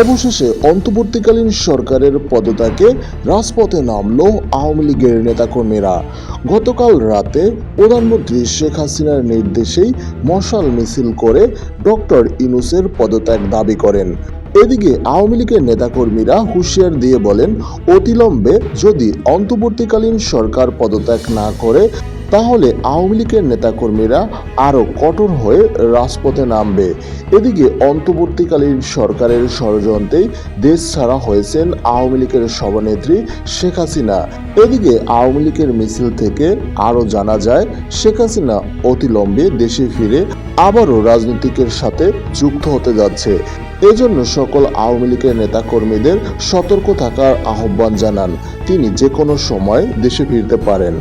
অবশেষে অন্তর্বর্তীকালীন সরকারের পদত্যাগে রাজপথে নামল আওয়ামী লীগের নেতাকর্মীরা। গতকাল রাতে প্রধানমন্ত্রী শেখ হাসিনার নির্দেশেই মশাল মিছিল করে ডক্টর ইনুসের পদত্যাগ দাবি করেন। এদিকে আওয়ামী লীগের নেতাকর্মীরা হুঁশিয়ার দিয়ে বলেন, অতিলম্বে যদি অন্তর্বর্তীকালীন সরকার পদত্যাগ না করে তাহলে আওয়ামী লীগের নেতাকর্মীরা আরও কঠোর হয়ে রাজপথে নামবে। এদিকে অন্তর্বর্তীকালীন সরকারের ষড়যন্ত্রেই দেশ ছাড়া হয়েছেন আওয়ামী লীগের সভানেত্রী শেখ হাসিনা। এদিকে আওয়ামী লীগের মিছিল থেকে আরও জানা যায়, শেখ হাসিনা অতিলম্বে দেশে ফিরে আবারও রাজনীতিকের সাথে যুক্ত হতে যাচ্ছে। এজন্য সকল আওয়ামী লীগের নেতাকর্মীদের সতর্ক থাকার আহ্বান জানান। তিনি যে কোনো সময় দেশে ফিরতে পারেন।